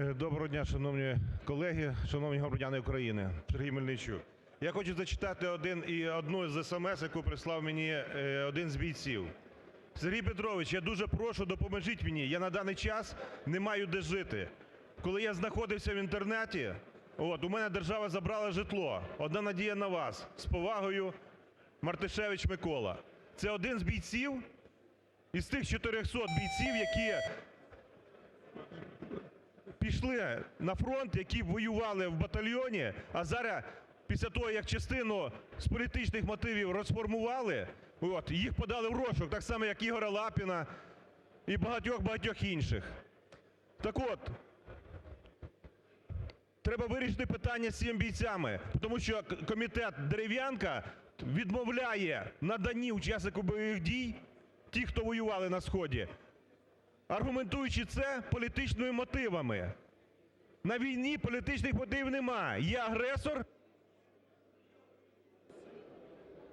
Доброго дня, шановні колеги, шановні громадяни України! Сергій Мельничук. Я хочу зачитати одну з есемес, яку прислав мені один з бійців. "Сергій Петрович, я дуже прошу, допоможіть мені, я на даний час не маю де жити. Коли я знаходився в інтернаті, у мене держава забрала житло. Одна надія на вас. З повагою, Мартишевич Микола". Це один з бійців із тих 400 бійців, які пішли на фронт, які воювали в батальйоні, а зараз після того, як частину з політичних мотивів розформували, їх подали в розшук, так само, як Ігоря Лапіна і багатьох-багатьох інших. Так от, треба вирішити питання з цими бійцями, тому що комітет "Дерев'янка" відмовляє наданні учаснику бойових дій, ті, хто воювали на сході, аргументуючи це політичними мотивами. На війні політичних мотивів нема. Є агресор